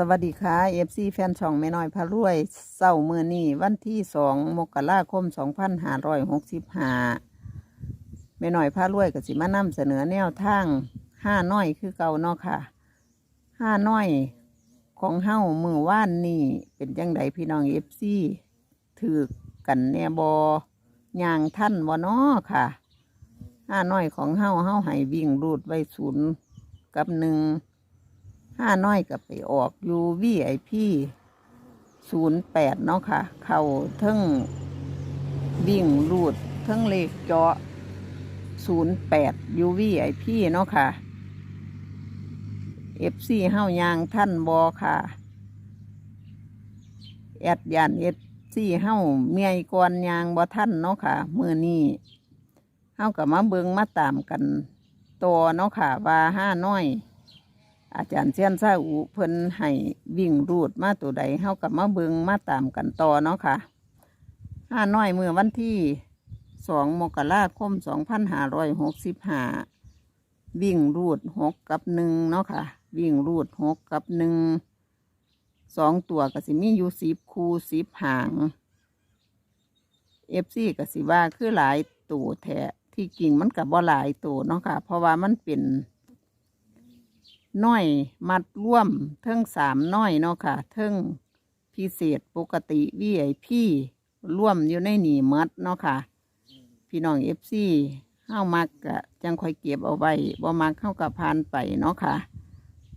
สวัสดีค่ะ FC แฟนช่องแม่น้อยพารวยเศร้าเมือนี้วันที่สองมกราคมสองพันห้าร้อยหกสิบห้าแม่น้อยพารวยกับสิมานำเสนอแนวทางห้าน้อยคือเก่าเนาะค่ะห้าน้อยของเฮ้ามือว่านนี่เป็นจังไดพี่น้อง FC ถือกันแนบอย่างท่านบ่เนาะค่ะห้าน้อยของเฮ้าเฮ้าให้วิ่งรูดไว้ศูนย์กับหนึ่ง ห้าน้อยกับไปออกยูวีไอพีศูนย์แปดเนาะค่ะ เข้าทั้งวิ่งรูดทั้งเลขเจาะศูนย์แปดยูวีไอพีเนาะค่ะเอฟซีเฮายางท่านบอค่ะ แอดยานเอฟซีเฮาเมียกวนยางบอท่านเนาะค่ะมือนี้เฮากับมาเบิงมาตามกันตัวเนาะค่ะว่าห้าน้อย อาจารย์เซียนซาอุเพิ่นให้วิ่งรูดมาตัวใดเฮากับมาเบิงมาตามกันต่อเนาะค่ะห้าน้อยเมื่อวันที่สองมกราคมสองพันห้าร้อยหกสิบห้าวิ่งรูดหกกับหนึ่งเนาะค่ะ วิ่งรูดหกกับหนึ่งสองตัวกสิมีอยู่สิบคูสิบหางเอฟซีกสิว่าคือหลายตัวแท้ที่จริงมันกับบ่หลายตัวเนาะค่ะ เพราะว่ามันเป็น น้อย มัดร่วมเทิงสามน้อยเนาะค่ะเทิงพิเศษปกติวีไอพี่ร่วมอยู่ในหนีมัดเนาะค่ะ พี่น้องเอฟซีเฮ้ามักกะจังคอยเก็บเอาไว้บ่มักเข้ากับพานไปเนาะค่ะ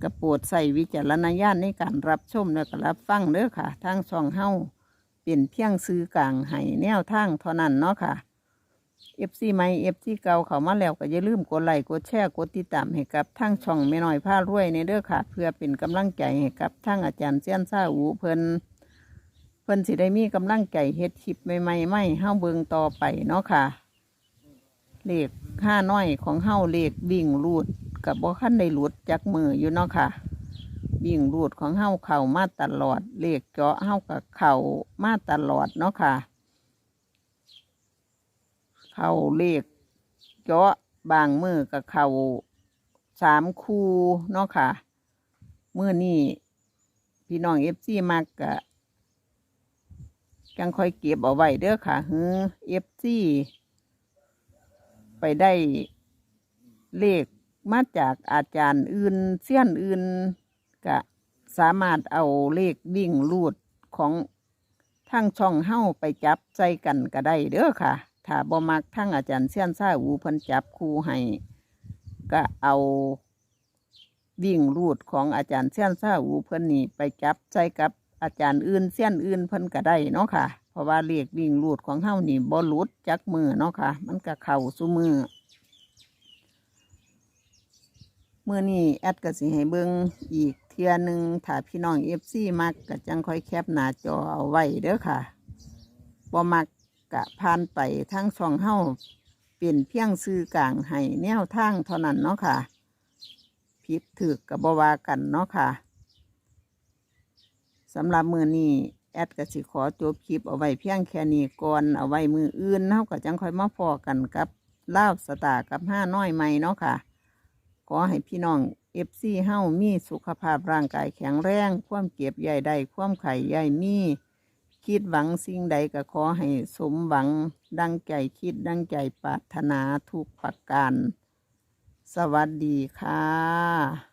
กระโปรดใส่วิจารณญาณในการรับชมและก็รับฟังเด้อค่ะ ทางช่องเฮ้าเป็นเพียงซื้อกลางให้แนวทางเท่านั้นเนาะค่ะ เอฟซีใหม่เอฟซีเก่าเขามาแล้วก็อย่าลืมกดไลค์กดแชร์กดติดตามให้กับทางช่องแม่น้อยผ้ารวยในเด้อค่ะ เพื่อเป็นกำลังใจให้กับทางอาจารย์เซียนซาอูเพิ่นเพิ่นสิได้มีกำลังใจเฮ็ดคลิปใหม่ๆไม่เฮาเบิงต่อไปเนาะค่ะเลขห้าน้อยของเฮาเลขวิ่งรูดกับบ่ขั้นได้หลุดจากมืออยู่เนาะค่ะ วิ่งรูดของเฮาเข่ามาตลอดเลขเจาะเฮากับเข่ามาตลอดเนาะค่ะ เข้าเลขเจาะบางมือกับเข้าสามคูเนาะค่ะเมื่อนี่พี่น้องเอฟซีมากกะจังค่อยเก็บเอาไว้เด้อค่ะฮือเอฟซีไปได้เลขมาจากอาจารย์อื่นเสี้ยนอื่นกะสามารถเอาเลขวิ่งรูดของทั้งช่องเฮ้าไปจับใจกันก็ได้เด้อค่ะ ถ้าบ่มักทั้งอาจารย์เสี้ยนซ่าอูเพิ่นจับคู่ให้ก็เอาวิ่งรูดของอาจารย์เสี้ยนซ่าอูเพิ่นนี่ไปจับใจกับอาจารย์อื่นเสี้ยนอื่นเพิ่นก็ได้เนาะค่ะ เพราะว่าเลขวิ่งรูดของเฮานี่บ่หลุดจักมือเนาะค่ะ มันก็เข้าสู่มือมื่อนี้แอดก็สิให้เบิ่งอีกเทื่อหนึ่งถ้าพี่น้อง FC มักก็จังค่อยแคปหน้าจอเอาไว้เด้อค่ะบ่มัก กะผ่านไปทั้งช่องเฮาเปลี่นเพียงซื้อกลางให้แนวทางเท่านั้นเนาะค่ะผิดถือกับบวากันเนาะค่ะสำหรับมือนี้แอดก็สิขอจบคลิปเอาไว้เพียงแค่นี้ก่อนเอาไว้มืออื่นเฮาก็จังค่อยมาพอกันกับลาวสตากับห้าน้อยใหม่เนาะค่ะ ขอให้พี่น้องเอฟซีเฮามีสุขภาพร่างกายแข็งแรง ความเก็บใหญ่ได้ ความไข่ใหญ่มี คิดหวังสิ่งใดก็ขอให้สมหวังดังใจคิดดังใจปรารถนาทุกประการ สวัสดีค่ะ